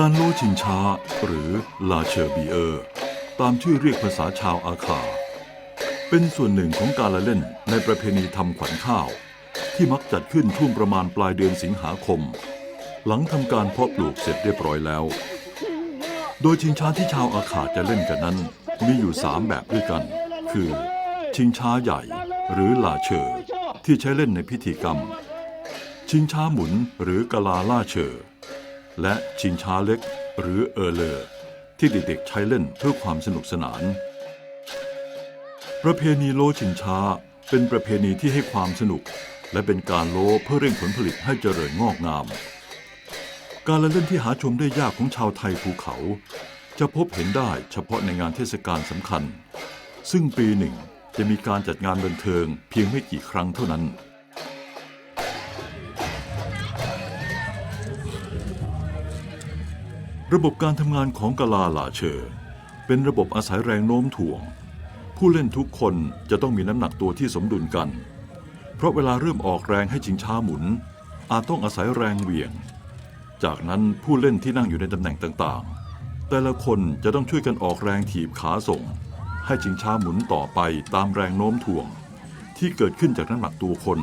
การโลชิงช้าหรือลาเชอร์บีเออร์ ตามชื่อเรียกภาษาชาวอาคา เป็นส่วนหนึ่งของการละเล่นในประเพณีทำขวัญข้าว ที่มักจัดขึ้นช่วงประมาณปลายเดือนสิงหาคม หลังทำการเพาะปลูกเสร็จเรียบร้อยแล้ว โดยชิงช้าที่ชาวอาขาจะเล่นกันนั้น มีอยู่สามแบบด้วยกัน คือ ชิงช้าใหญ่หรือลาเชอร์ที่ใช้เล่นในพิธีกรรม ชิงช้าหมุนหรือกะลาล่าเชอร์ และชิงช้าเล็กหรือเออเลอร์ที่เด็กๆใช้เล่นเพื่อความสนุกสนาน ประเพณีโลชิงช้าเป็นประเพณีที่ให้ความสนุก และเป็นการโลเพื่อเร่งผลผลิตให้เจริญงอกงาม การละเล่นที่หาชมได้ยากของชาวไทยภูเขา จะพบเห็นได้เฉพาะในงานเทศกาลสำคัญ ซึ่งปีหนึ่งจะมีการจัดงานบันเทิงเพียงไม่กี่ครั้งเท่านั้น ระบบการทำงานของกะลาหลาเชอร์เป็นระบบอาศัยแรงโน้มถ่วง ผู้เล่นทุกคนจะต้องมีน้ำหนักตัวที่สมดุลกัน เพราะเวลาเริ่มออกแรงให้ชิงช้าหมุน อาจต้องอาศัยแรงเหวี่ยง จากนั้นผู้เล่นที่นั่งอยู่ในตำแหน่งต่างๆ แต่ละคนจะต้องช่วยกันออกแรงถีบขาส่ง ให้ชิงช้าหมุนต่อไปตามแรงโน้มถ่วง ที่เกิดขึ้นจากน้ำหนักตัวคน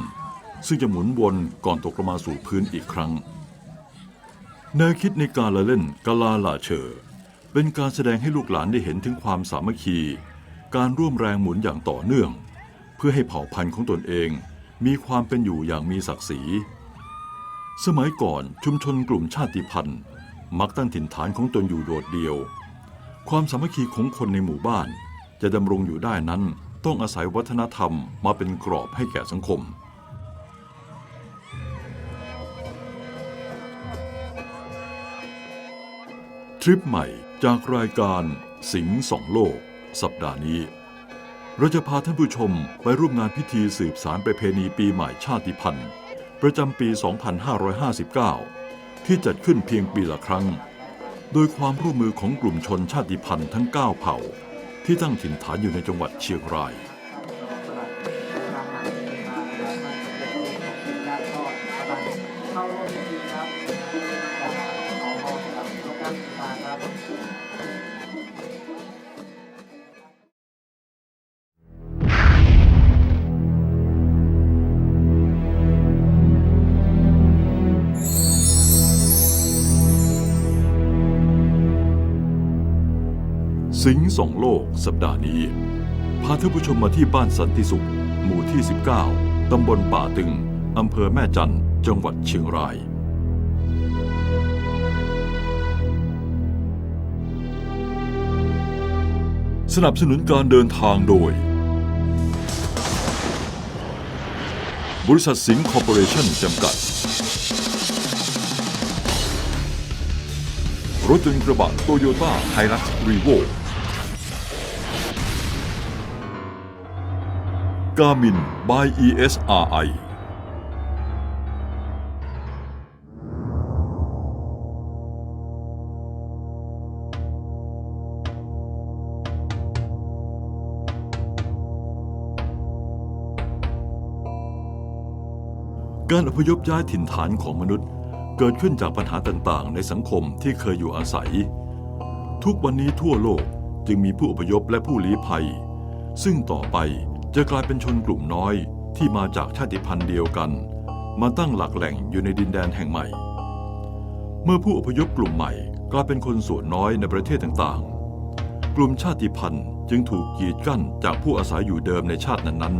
ซึ่งจะหมุนวนก่อนตกลงมาสู่พื้นอีกครั้ง แนวคิดในการละเล่นกาลาลาเชอร์เป็นการแสดงให้ลูกหลานได้เห็นถึงความสามัคคี การร่วมแรงหมุนอย่างต่อเนื่อง เพื่อให้เผ่าพันธุ์ของตนเอง มีความเป็นอยู่อย่างมีศักดิ์ศรี สมัยก่อนชุมชนกลุ่มชาติพันธุ์ มักตั้งถิ่นฐานของตนอยู่โดดเดียว ความสามัคคีของคนในหมู่บ้าน จะดำรงอยู่ได้นั้นต้องอาศัยวัฒนธรรมมาเป็นกรอบให้แก่สังคม ทริปใหม่จากรายการสิงสองโลก สัปดาห์นี้ เราจะพาท่านผู้ชมไปร่วมงานพิธีสืบสารประเพณีปีใหม่ชาติพันธุ์ ประจำปี 2559 ที่จัดขึ้นเพียงปีละครั้ง โดยความร่วมมือของกลุ่มชนชาติพันธุ์ทั้ง 9 เผ่า ที่ตั้งถิ่นฐานอยู่ในจังหวัดเชียงราย สิงห์สองโลกสัปดาห์นี้ พาท่านผู้ชมมาที่บ้านสันติสุข หมู่ที่ 19 ตำบลป่าตึง อำเภอแม่จันจังหวัดเชียงราย สนับสนุนการเดินทางโดย บริษัทสิงห์คอร์ปอเรชั่นจำกัด รถยนต์กระบะโตโยต้าไฮรักรีโว กามิน by ESRI การอพยพย้ายถิ่นฐานของมนุษย์ เกิดขึ้นจากปัญหาต่างๆ ในสังคมที่เคยอยู่อาศัย ทุกวันนี้ทั่วโลกจึงมีผู้อพยพและผู้ลี้ภัย ซึ่งต่อไป จะกลายเป็นชนกลุ่มน้อยที่มาจากชาติพันธุ์เดียวกัน มาตั้งหลักแหล่งอยู่ในดินแดนแห่งใหม่ เมื่อผู้อพยพกลุ่มใหม่กลายเป็นคนส่วนน้อยในประเทศต่างๆ กลุ่มชาติพันธุ์จึงถูกกีดกั้นจากผู้อาศัยอยู่เดิมในชาตินั้น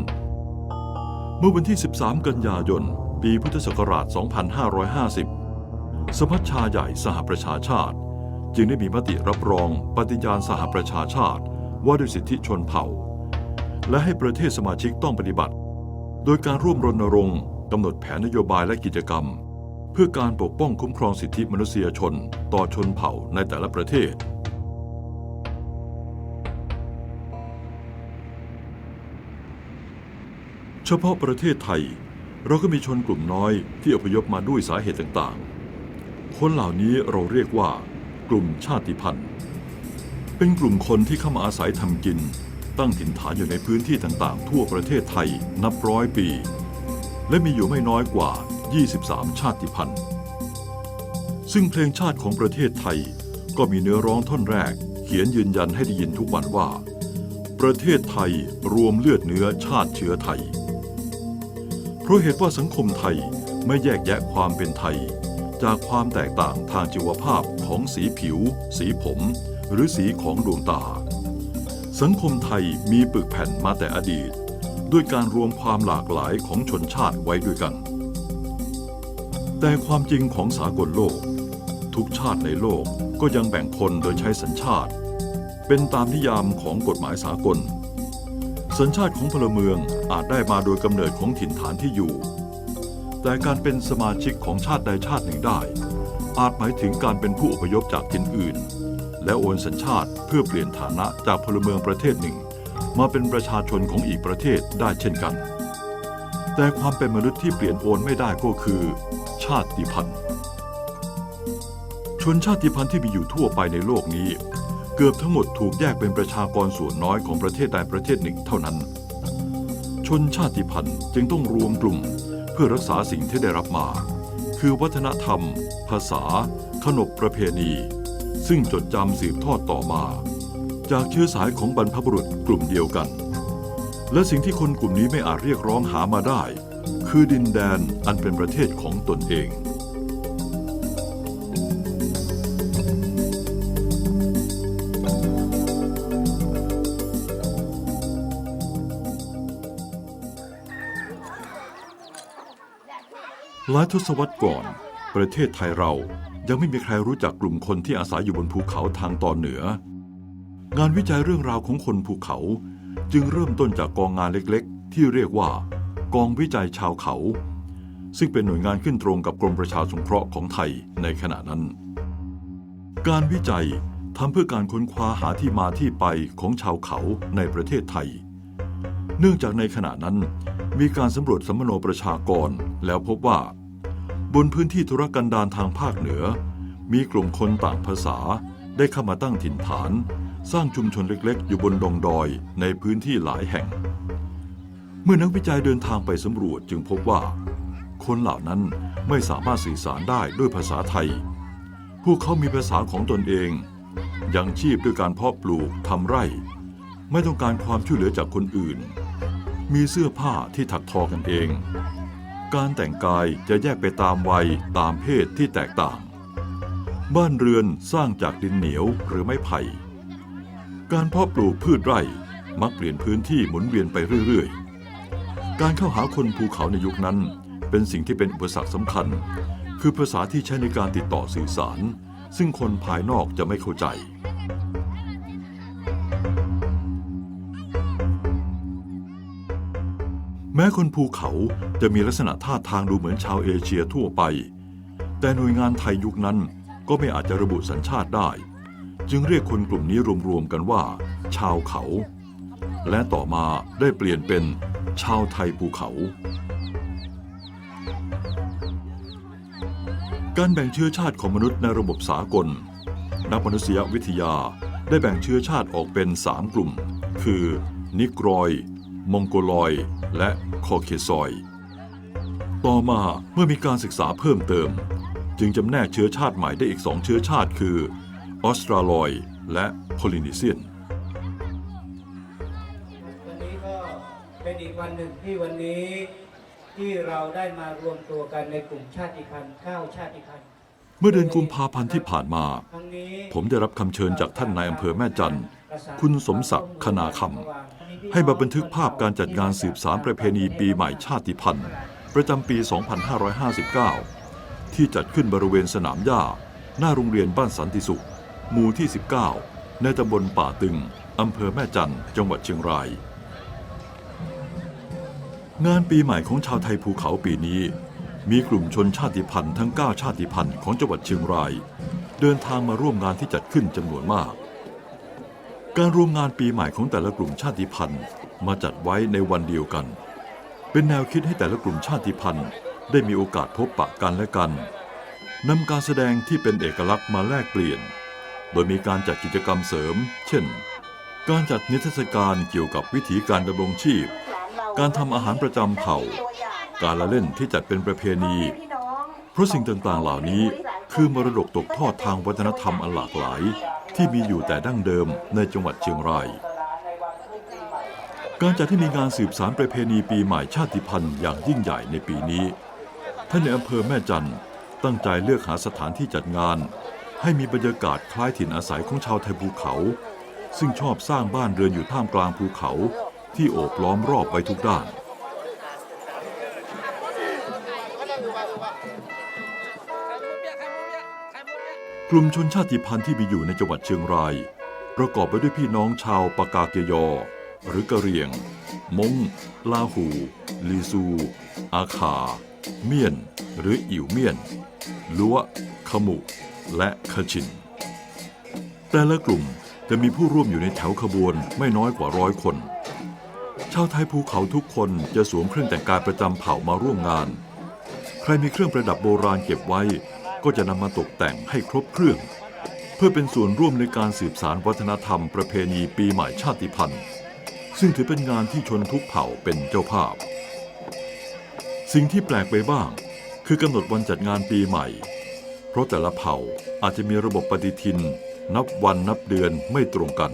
ๆ เมื่อวันที่ 13 กันยายน ปีพุทธศักราช 2550 สมัชชาใหญ่สหประชาชาติ จึงได้มีมติรับรองปฏิญาณสหประชาชาติว่าด้วยสิทธิชนเผ่า และให้ประเทศสมาชิกต้องปฏิบัติ โดยการร่วมรณรงค์กำหนดแผนนโยบายและกิจกรรม เพื่อการปกป้องคุ้มครองสิทธิมนุษยชน ต่อชนเผ่าในแต่ละประเทศ เฉพาะประเทศไทย เราก็มีชนกลุ่มน้อยที่อพยพมาด้วยสาเหตุต่างๆ คนเหล่านี้เราเรียกว่า กลุ่มชาติพันธุ์ เป็นกลุ่มคนที่เข้ามาอาศัยทำกิน ตั้งถิ่นฐานอยู่ในพื้นที่ต่างๆ ทั่วประเทศไทยนับร้อยปี และมีอยู่ไม่น้อยกว่า 23 ชาติพันธุ์ ซึ่งเพลงชาติของประเทศไทยก็มีเนื้อร้องท่อนแรก เขียนยืนยันให้ได้ยินทุกวันว่า ประเทศไทยรวมเลือดเนื้อชาติเชื้อไทย เพราะเหตุว่าสังคมไทยไม่แยกแยะความเป็นไทย จากความแตกต่างทางชีวภาพของสีผิว สีผม หรือสีของดวงตา สังคมไทยมีปึกแผ่นมาแต่อดีต ด้วยการรวมความหลากหลายของชนชาติไว้ด้วยกัน แต่ความจริงของสากลโลก ทุกชาติในโลกก็ยังแบ่งคนโดยใช้สัญชาติ เป็นตามนิยามของกฎหมายสากล สัญชาติของพลเมืองอาจได้มาโดยกำเนิดของถิ่นฐานที่อยู่ แต่การเป็นสมาชิกของชาติใดชาติหนึ่งได้ อาจหมายถึงการเป็นผู้อพยพจากถิ่นอื่น และโอนสัญชาติเพื่อเปลี่ยนฐานะจากพลเมืองประเทศหนึ่ง มาเป็นประชาชนของอีกประเทศได้เช่นกัน แต่ความเป็นมนุษย์ที่เปลี่ยนโอนไม่ได้ก็คือ ชาติพันธุ์ ชนชาติพันธุ์ที่มีอยู่ทั่วไปในโลกนี้ เกือบทั้งหมดถูกแยกเป็นประชากรส่วนน้อยของประเทศใดประเทศหนึ่งเท่านั้น ชนชาติพันธุ์จึงต้องรวมกลุ่มเพื่อรักษาสิ่งที่ได้รับมา คือวัฒนธรรม ภาษา ขนบประเพณี ซึ่งจดจำสืบทอดต่อมา จากเชื้อสายของบรรพบุรุษกลุ่มเดียวกัน และสิ่งที่คนกลุ่มนี้ไม่อาจเรียกร้องหามาได้ คือดินแดนอันเป็นประเทศของตนเองหลายทศวรรษก่อน ประเทศไทยเรา ยังไม่มีใครรู้จักกลุ่มคนที่อาศัยอยู่บนภูเขาทางตอนเหนือ งานวิจัยเรื่องราวของคนภูเขา จึงเริ่มต้นจากกองงานเล็กๆ ที่เรียกว่า กองวิจัยชาวเขา ซึ่งเป็นหน่วยงานขึ้นตรงกับกรมประชาสงเคราะห์ของไทยในขณะนั้น การวิจัยทำเพื่อการค้นคว้าหาที่มาที่ไปของชาวเขาในประเทศไทย เนื่องจากในขณะนั้นมีการสำรวจสัมมโนประชากรแล้วพบว่า บนพื้นที่ธุรกันดารทางภาคเหนือ มีกลุ่มคนต่างภาษาได้เข้ามาตั้งถิ่นฐาน สร้างชุมชนเล็กๆ อยู่บนดงดอยในพื้นที่หลายแห่ง เมื่อนักวิจัยเดินทางไปสำรวจจึงพบว่า คนเหล่านั้นไม่สามารถสื่อสารได้ด้วยภาษาไทย พวกเขามีภาษาของตนเองยังชีพด้วยการเพาะปลูกทำไร่ ไม่ต้องการความช่วยเหลือจากคนอื่น มีเสื้อผ้าที่ถักทอกันเอง การแต่งกายจะแยกไปตามวัยตามเพศที่แตกต่าง บ้านเรือนสร้างจากดินเหนียวหรือไม้ไผ่ การเพาะปลูกพืชไร่มักเปลี่ยนพื้นที่หมุนเวียนไปเรื่อยๆ การเข้าหาคนภูเขาในยุคนั้น เป็นสิ่งที่เป็นอุปสรรคสำคัญ คือภาษาที่ใช้ในการติดต่อสื่อสาร ซึ่งคนภายนอกจะไม่เข้าใจ แม้คนภูเขาจะมีลักษณะท่าทางดูเหมือนชาวเอเชียทั่วไป แต่หน่วยงานไทยยุคนั้นก็ไม่อาจจะระบุสัญชาติได้ จึงเรียกคนกลุ่มนี้รวมๆกันว่า ชาวเขา และต่อมาได้เปลี่ยนเป็นชาวไทยภูเขา การแบ่งเชื้อชาติของมนุษย์ในระบบสากล นักมนุษยวิทยาได้แบ่งเชื้อชาติออกเป็น 3 กลุ่ม คือ นิกรอย มองโกลอยและคอเคซอย ต่อมาเมื่อมีการศึกษาเพิ่มเติม จึงจำแนกเชื้อชาติใหม่ได้อีกสองเชื้อชาติคือออสตราลอยด์และโพลินีเซียน วันนี้ก็เป็นอีกวันหนึ่งที่วันนี้ที่เราได้มารวมตัวกันในกลุ่มชาติพันธุ์เก้าชาติพันธุ์เมื่อเดือนกุมภาพันธ์ที่ผ่านมาครั้งนี้ผมได้รับคำเชิญจากท่านนายอำเภอแม่จันทร์คุณสมศักดิ์คณาคำ ให้มาบันทึกภาพการจัดงานสืบสารประเพณีปีใหม่ชาติพันธุ์ ประจำปี 2559 ที่จัดขึ้นบริเวณสนามหญ้า หน้าโรงเรียนบ้านสันติสุข หมู่ที่ 19 ในตำบลป่าตึงอำเภอแม่จันจังหวัดเชียงราย งานปีใหม่ของชาวไทยภูเขาปีนี้ มีกลุ่มชนชาติพันธุ์ทั้ง 9 ชาติพันธุ์ของจังหวัดเชียงราย เดินทางมาร่วมงานที่จัดขึ้นจำนวนมาก การรวมงานปีใหม่ของแต่ละกลุ่มชาติพันธุ์มาจัดไว้ในวันเดียวกัน เป็นแนวคิดให้แต่ละกลุ่มชาติพันธุ์ได้มีโอกาสพบปะกันและกันนำการแสดงที่เป็นเอกลักษณ์มาแลกเปลี่ยน โดยมีการจัดกิจกรรมเสริม เช่น การจัดนิทรรศการเกี่ยวกับวิถีการดำรงชีพ การทำอาหารประจำเผ่า การละเล่นที่จัดเป็นประเพณี เพราะสิ่งต่างๆเหล่านี้ คือมรดกตกทอดทางวัฒนธรรมอันหลากหลาย ที่มีอยู่แต่ดั้งเดิมในจังหวัดเชียงราย การจัดให้มีงานสืบสารประเพณีปีใหม่ชาติพันธุ์อย่างยิ่งใหญ่ในปีนี้ ท่านในอำเภอแม่จันตั้งใจเลือกหาสถานที่จัดงาน ให้มีบรรยากาศคล้ายถิ่นอาศัยของชาวไทยภูเขา ซึ่งชอบสร้างบ้านเรือนอยู่ท่ามกลางภูเขา ที่โอบล้อมรอบไว้ทุกด้าน กลุ่มชนชาติพันธุ์ที่มีอยู่ในจังหวัดเชียงราย ประกอบไปด้วยพี่น้องชาวปากาเกยอ หรือกะเหรี่ยง มงลาหู ลีซู อาคาเมียน หรืออิ๋วเมียนลัวขมุ และขชิน แต่ละกลุ่มจะมีผู้ร่วมอยู่ในแถวขบวนไม่น้อยกว่าร้อยคน ชาวไทยภูเขาทุกคนจะสวมเครื่องแต่งกายประจำเผ่ามาร่วมงาน ใครมีเครื่องประดับโบราณเก็บไว้ ก็จะนำมาตกแต่งให้ครบเครื่อง เพื่อเป็นส่วนร่วมในการสืบสารวัฒนธรรมประเพณีปีใหม่ชาติพันธุ์ ซึ่งถือเป็นงานที่ชนทุกเผ่าเป็นเจ้าภาพ สิ่งที่แปลกไปบ้าง คือกำหนดวันจัดงานปีใหม่ เพราะแต่ละเผ่าอาจจะมีระบบปฏิทิน นับวันนับเดือนไม่ตรงกัน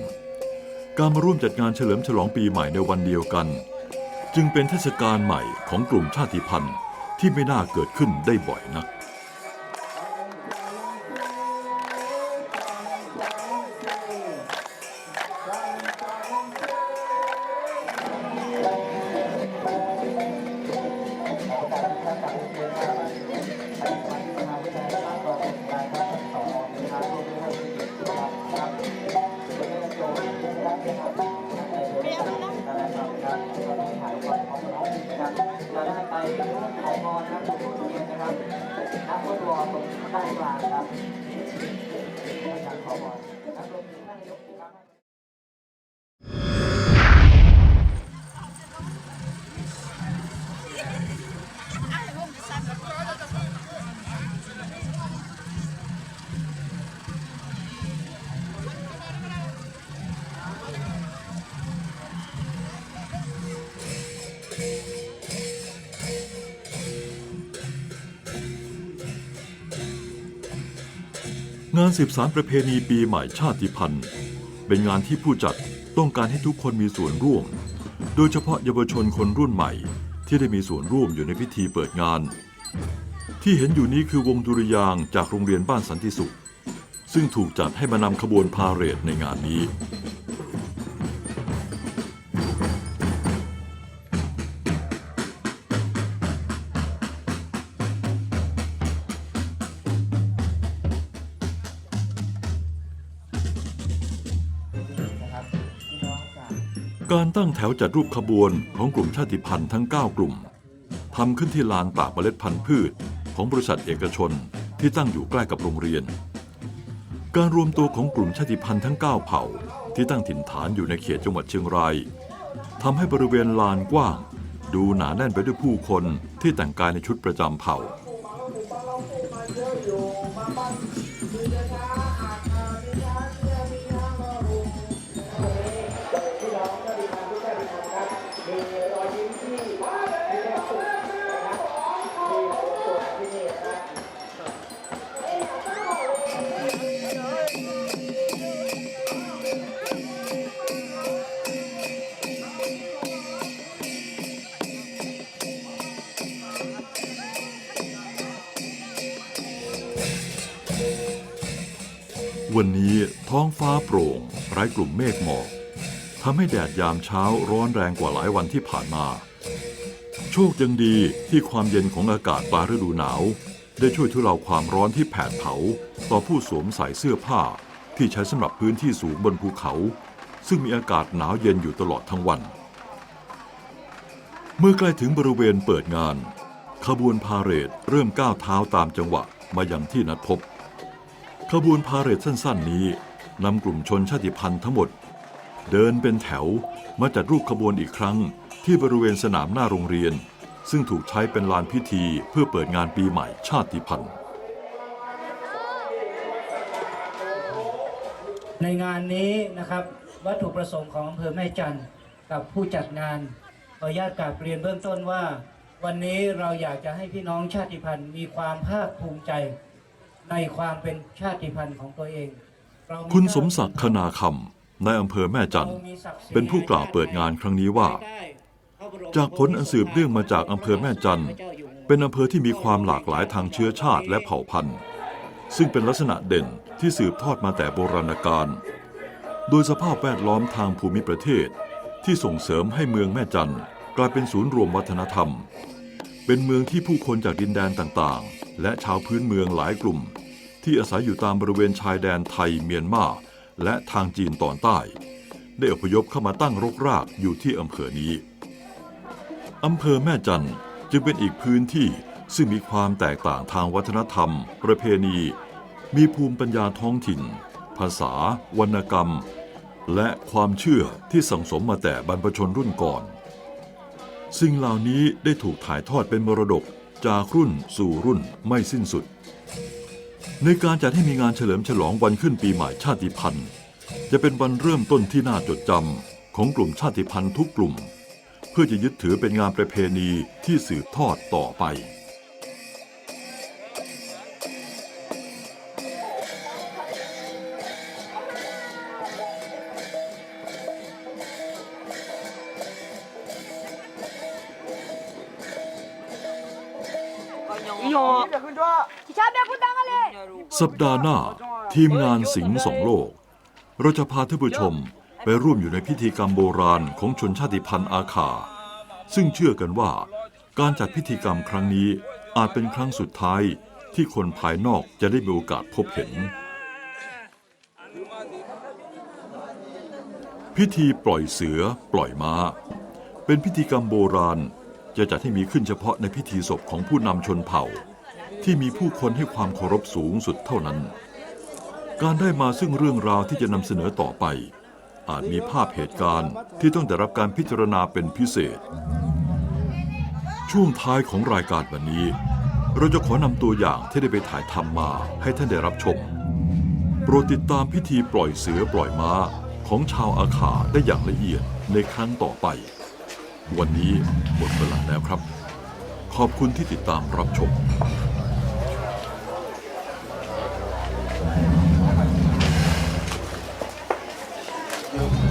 การมาร่วมจัดงานเฉลิมฉลองปีใหม่ในวันเดียวกัน จึงเป็นเทศกาลใหม่ของกลุ่มชาติพันธุ์ที่ไม่น่าเกิดขึ้นได้บ่อยนัก จะได้ไปร่วมขอพรนะครับทุกโรงเรียนนะครับนักฟุตบอลตรงด้กลางครับอยากขอพรนักลงทุนท่านนายกครับานสืบสารประเพณีปีใหม่ชาติพันธุ์ เป็นงานที่ผู้จัดต้องการให้ทุกคนมีส่วนร่วม โดยเฉพาะเยาวชนคนรุ่นใหม่ ที่ได้มีส่วนร่วมอยู่ในพิธีเปิดงาน ที่เห็นอยู่นี้คือวงดุริยางจากโรงเรียนบ้านสันติสุข ซึ่งถูกจัดให้มานำขบวนพาเหรดในงานนี้ ตั้งแถวจัดรูปขบวนของกลุ่มชาติพันธุ์ทั้ง 9 กลุ่มทำขึ้นที่ลานตากเมล็ดพันธุ์พืชของบริษัทเอกชนที่ตั้งอยู่ใกล้กับโรงเรียน การรวมตัวของกลุ่มชาติพันธุ์ทั้ง 9 เผ่าที่ตั้งถิ่นฐานอยู่ในเขตจังหวัดเชียงรายทำให้บริเวณลานกว้าง ดูหนาแน่นไปด้วยผู้คนที่แต่งกายในชุดประจำเผ่า วันนี้ท้องฟ้าโปร่ง ไร้กลุ่มเมฆหมอกทำให้แดดยามเช้าร้อนแรงกว่าหลายวันที่ผ่านมา โชคยังดีที่ความเย็นของอากาศปลายฤดูหนาว ได้ช่วยทุเลาความร้อนที่แผดเผา ต่อผู้สวมใส่เสื้อผ้าที่ใช้สำหรับพื้นที่สูงบนภูเขา ซึ่งมีอากาศหนาวเย็นอยู่ตลอดทั้งวัน เมื่อใกล้ถึงบริเวณเปิดงาน ขบวนพาเหรดเริ่มก้าวเท้าตามจังหวะมาอย่างที่นัดพบ ขบวนพาเหรดสั้นๆนี้นำกลุ่มชนชาติพันธุ์ทั้งหมด เดินเป็นแถวมาจัดรูปขบวนอีกครั้งที่บริเวณสนามหน้าโรงเรียน ซึ่งถูกใช้เป็นลานพิธีเพื่อเปิดงานปีใหม่ชาติพันธุ์ ในงานนี้นะครับวัตถุประสงค์ของอำเภอแม่จันทร์กับผู้จัดงานขออนุญาตกราบเรียนเบื้องต้นว่า วันนี้เราอยากจะให้พี่น้องชาติพันธุ์มีความภาคภูมิใจ ในความเป็นชาติพันธุ์ของตัวเองเรามีคุณสมศักดิ์คณาคำในอำเภอแม่จันทร์เป็นผู้กล่าวเปิดงานครั้งนี้ว่า จากผลอันสืบเนื่องมาจากอำเภอแม่จันทร์ เป็นอำเภอที่มีความหลากหลายทางเชื้อชาติและเผ่าพันธุ์ ซึ่งเป็นลักษณะเด่นที่สืบทอดมาแต่โบราณกาลโดยสภาพแวดล้อมทางภูมิประเทศ ที่ส่งเสริมให้เมืองแม่จันทร์กลายเป็นศูนย์รวมวัฒนธรรม เป็นเมืองที่ผู้คนจากดินแดนต่างๆ และชาวพื้นเมืองหลายกลุ่ม ที่อาศัยอยู่ตามบริเวณชายแดนไทยเมียนมาและทางจีนตอนใต้ ได้อพยพเข้ามาตั้งรกรากอยู่ที่อำเภอนี้อำเภอแม่จันจึงเป็นอีกพื้นที่ซึ่งมีความแตกต่างทางวัฒนธรรม ประเพณี มีภูมิปัญญาท้องถิ่น ภาษา วรรณกรรม และความเชื่อที่สั่งสมมาแต่บรรพชนรุ่นก่อน สิ่งเหล่านี้ได้ถูกถ่ายทอดเป็นมรดก จากรุ่นสู่รุ่นไม่สิ้นสุด ในการจัดให้มีงานเฉลิมฉลองวันขึ้นปีใหม่ชาติพันธุ์ จะเป็นวันเริ่มต้นที่น่าจดจำของกลุ่มชาติพันธุ์ทุกกลุ่ม เพื่อจะยึดถือเป็นงานประเพณีที่สืบทอดต่อไป สัปดาห์หน้าทีมงานสิงห์สองโลก เราจะพาท่านผู้ชมไปร่วมอยู่ในพิธีกรรมโบราณของชนชาติพันธุ์อาคา ซึ่งเชื่อกันว่า การจัดพิธีกรรมครั้งนี้อาจเป็นครั้งสุดท้ายที่คนภายนอกจะได้มีโอกาสพบเห็น พิธีปล่อยเสือปล่อยม้า เป็นพิธีกรรมโบราณ จะจัดให้มีขึ้นเฉพาะในพิธีศพของผู้นำชนเผ่า ที่มีผู้คนให้ความเคารพสูงสุดเท่านั้น การได้มาซึ่งเรื่องราวที่จะนำเสนอต่อไป อาจมีภาพเหตุการณ์ที่ต้องได้รับการพิจารณาเป็นพิเศษ ช่วงท้ายของรายการวันนี้ เราจะขอนำตัวอย่างที่ได้ไปถ่ายทำมาให้ท่านได้รับชม โปรดติดตามพิธีปล่อยเสือปล่อยม้าของชาวอาขาได้อย่างละเอียดในครั้งต่อไป วันนี้หมดเวลาแล้วครับ ขอบคุณที่ติดตามรับชมเ